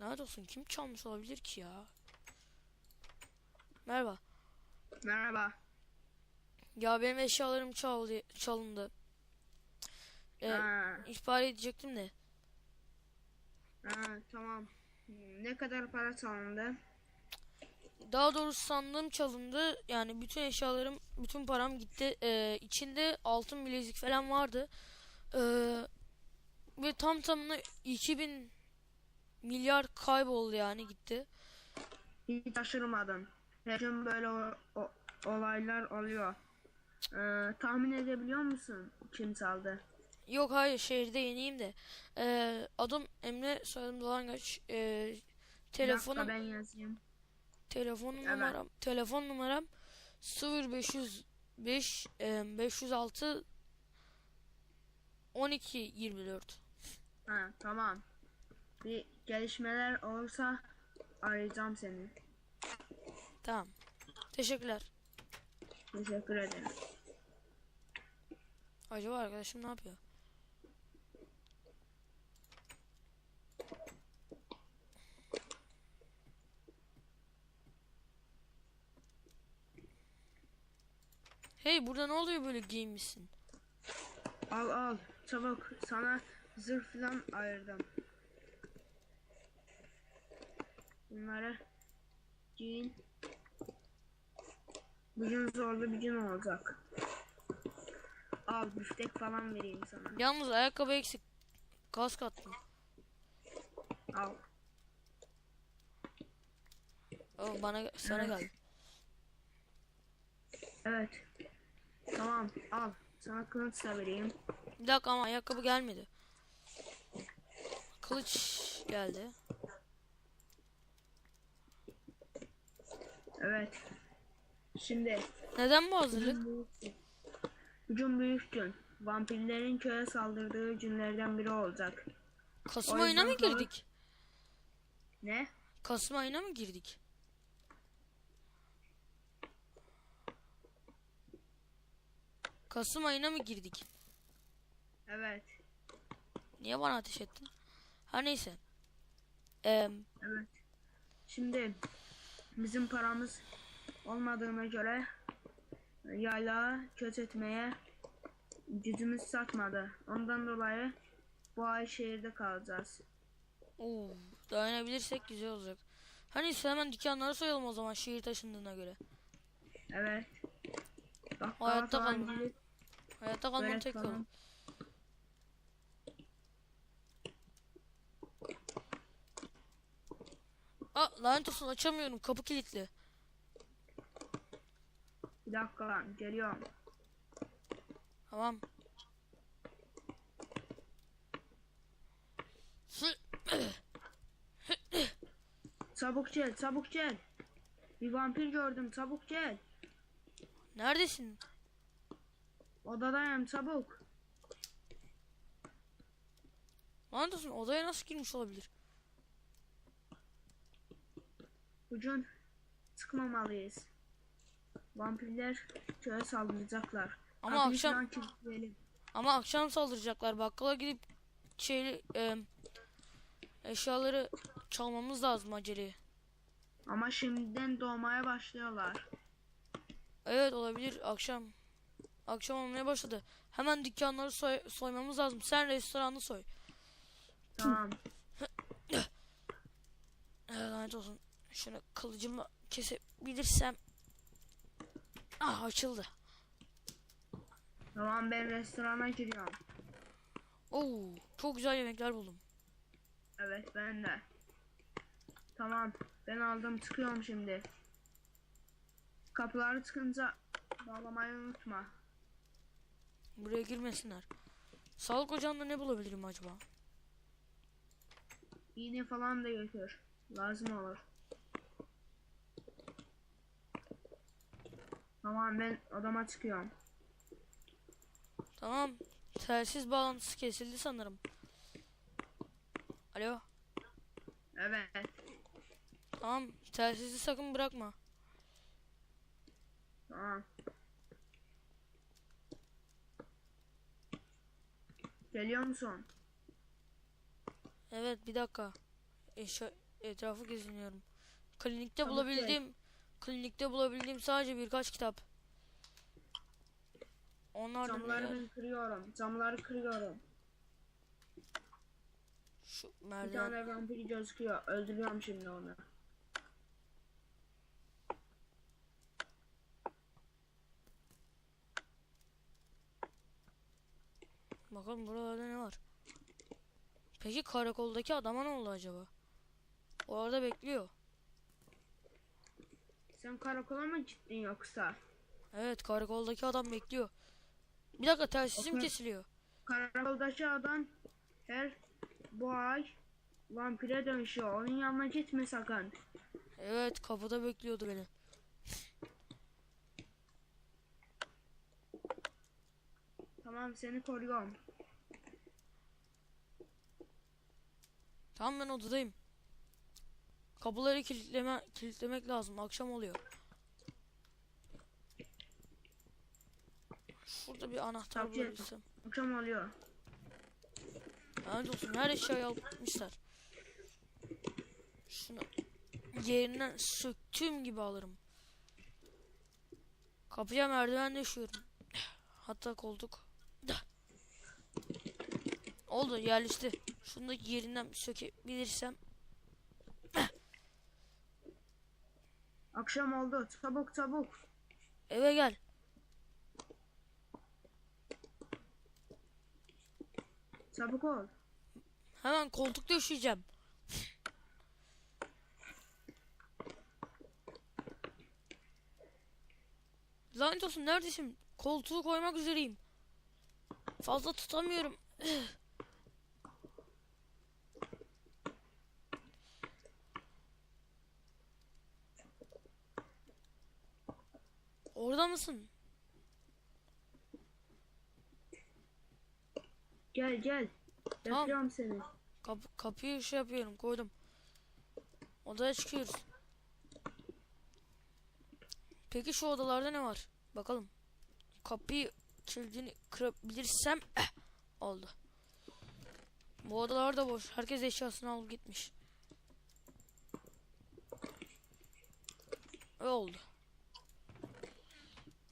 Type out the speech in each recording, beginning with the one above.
Lanet olsun kim çalmış olabilir ki ya? Merhaba. Merhaba. Ya benim eşyalarım çaldı, çalındı. Ee, Ha, ihbar edecektim de. ha, tamam. Ne kadar para çalındı? Daha doğrusu sandığım çalındı. Yani bütün eşyalarım, bütün param gitti. Ee, içinde altın bilezik falan vardı. Ee, ve tam tamına 2000 milyar kayboldu yani gitti. Hiç şaşırmadım. Her gün böyle o- o- olaylar oluyor. Ee, tahmin edebiliyor musun kim çaldı? Yok hayır şehirde yeniyim de. Ee, adım Emre soyadım Dolangaç. Ee, telefonum ben yazayım. telefon Evet. numaram telefon numaram 0505 e, 506 12 24. Ha, tamam. Bir gelişmeler olursa arayacağım seni. Tamam. Teşekkürler. Teşekkür ederim. Acaba arkadaşım ne yapıyor? Hey burada ne oluyor böyle giyinmişsin? Al al çabuk sana zırh falan ayırdım. Bunları giyin. Bugün zorlu bir gün olacak. Al büftek falan vereyim sana. Yalnız ayakkabı eksik. Kask attım. Al. O bana sana Evet. geldi. Evet. Tamam al. Sana kılıç da vereyim. Bir dakika ama ayakkabı gelmedi. Kılıç geldi. Evet. Şimdi Neden bu hazırlık? Hücum büyük gün. Vampirlerin köye saldırdığı günlerden biri olacak. Kasım O ayına mı yüzden sonra- girdik? Ne? Kasım ayına mı girdik? Kasım ayına mı girdik? Evet. Niye bana ateş ettin? Her neyse. Eee Evet. Şimdi bizim paramız olmadığına göre yaylağı köç etmeye gücümüz satmadı. Ondan dolayı bu ay şehirde kalacağız. oo, dayanabilirsek güzel olacak. Neyse hemen dükkanları soyalım o zaman şehir taşındığına göre. Evet. Bakkala Hayatta falan kalma. gidip Hayatta börek tek falan. Aa lanet olsun açamıyorum kapı kilitli. Bir dakika geliyorum. Tamam. Çabuk gel çabuk gel. Bir vampir gördüm çabuk gel. Neredesin? Odadayım çabuk. Lanet olsun odaya nasıl girmiş olabilir? Bugün çıkmamalıyız. Vampirler köye saldıracaklar. Ama Kapıyı akşam ama akşam saldıracaklar. Bakkala gidip şey e, eşyaları çalmamız lazım acele. Ama şimdiden doğmaya başlıyorlar. Evet olabilir akşam. Akşam olmaya başladı. Hemen dükkanları soy, soymamız lazım. Sen restoranı soy. Tamam. Lanet olsun. Şunu kılıcımla kesebilirsem. Ah açıldı. Tamam ben restorana giriyorum. Oo, çok güzel yemekler buldum. Evet ben de. Tamam ben aldım çıkıyorum şimdi. Kapıları çıkınca bağlamayı unutma. Buraya girmesinler. Sağlık ocağında ne bulabilirim acaba? İğne falan da götür. Lazım olur. Tamam ben odama çıkıyorum. Tamam. Telsiz bağlantısı kesildi sanırım. Alo. Evet. Tamam. Telsizi sakın bırakma. Tamam. Geliyor musun? Evet bir dakika. Eşya, etrafı geziniyorum. Klinikte Çabuk bulabildiğim klinikte bulabildiğim sadece birkaç kitap. Onlar Camları ben kırıyorum. Camları kırıyorum. Şu Bir merdiven. tane vampir gözüküyor. Öldürüyorum şimdi onu. Bakalım buralarda ne var. Peki karakoldaki adama ne oldu acaba? Orada bekliyor. Sen karakola mı gittin yoksa? Evet karakoldaki adam bekliyor. Bir dakika telsizim kesiliyor. Karakoldaki adam her bu ay vampire dönüşüyor. Onun yanına gitme sakın. Evet kapıda bekliyordu beni. Tamam seni koruyorum. Tamam ben odadayım. Kapıları kilitleme, kilitlemek lazım. Akşam oluyor. Şurada bir anahtar Tabii. bulabilsem. Akşam oluyor. Lanet olsun her eşyayı almışlar. Şunu yerinden söktüğüm gibi alırım. Kapıya merdiven düşüyorum. Hatta koltuk. Oldu yerleşti. Şunu da yerinden sökebilirsem. Akşam oldu. Çabuk çabuk. Eve gel. Çabuk ol. Hemen koltukta üşüyeceğim. Lanet olsun neredesin? Koltuğu koymak üzereyim. Fazla tutamıyorum. Orada mısın? Gel gel. Tamam. Bekliyorum seni. Kapı, kapıyı şey yapıyorum koydum. Odaya çıkıyoruz. Peki şu odalarda ne var? Bakalım. Kapıyı kilidini kırabilirsem eh, oldu. Bu odalar da boş. Herkes eşyasını alıp gitmiş. Ve oldu.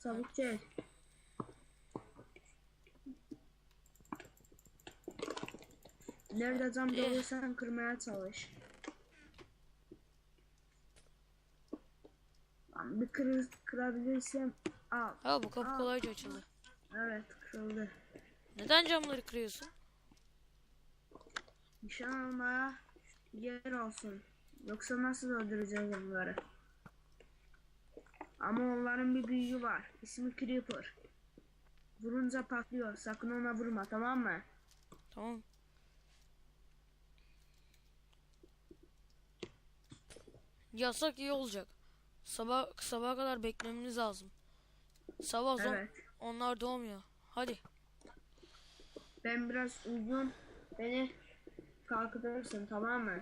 Çabuk gel. Nerede cam Eh. doluysan kırmaya çalış. Lan Bir kır, kırabilirsem al. Ha bu kapı Aa. kolayca açıldı. Evet kırıldı. Neden camları kırıyorsun? Nişan almaya yer olsun. Yoksa nasıl öldüreceğiz onları? Ama onların bir büyüğü var. İsmi Creeper. Vurunca patlıyor. Sakın ona vurma tamam mı? Tamam. Yasak iyi olacak. Sabah sabaha kadar beklememiz lazım. Sabah zam- Evet. onlar doğmuyor. Hadi. Ben biraz uygun. Beni kalkıtırsın tamam mı?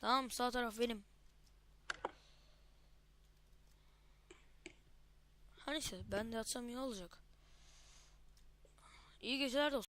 Tamam sağ taraf benim. Ha neyse ben de yatsam iyi olacak. İyi geceler dostum.